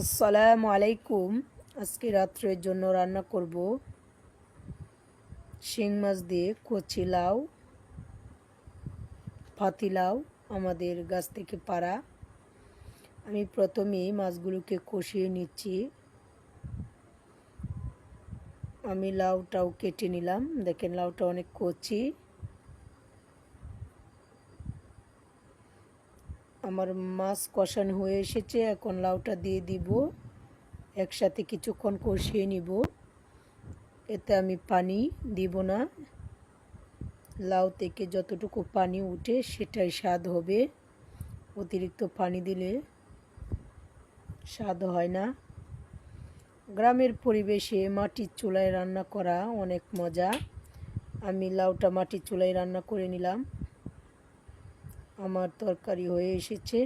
আসসালামু আলাইকুম। আজকে রাত্রের জন্য রান্না করব শিং মাছ দিয়ে কচি লাউ, ফাতি লাউ, আমাদের গাছ থেকে পাড়া। আমি প্রথমেই মাছগুলোকে কষিয়ে নিচ্ছি। আমি লাউটাও কেটে নিলাম। দেখেন লাউটা অনেক কচি। আমার মাছ কষানো হয়ে এসেছে, এখন লাউটা দিয়ে দিব। একসাথে কিছুক্ষণ কষিয়ে নিব। এতে আমি পানি দিব না। লাউ থেকে যতটুকু পানি উঠে সেটাই স্বাদ হবে। অতিরিক্ত পানি দিলে স্বাদ হয় না। গ্রামের পরিবেশে মাটির চুলায় রান্না করা অনেক মজা। আমি লাউটা মাটির চুলায় রান্না করে নিলাম। আমার তরকারি হয়ে এসেছে।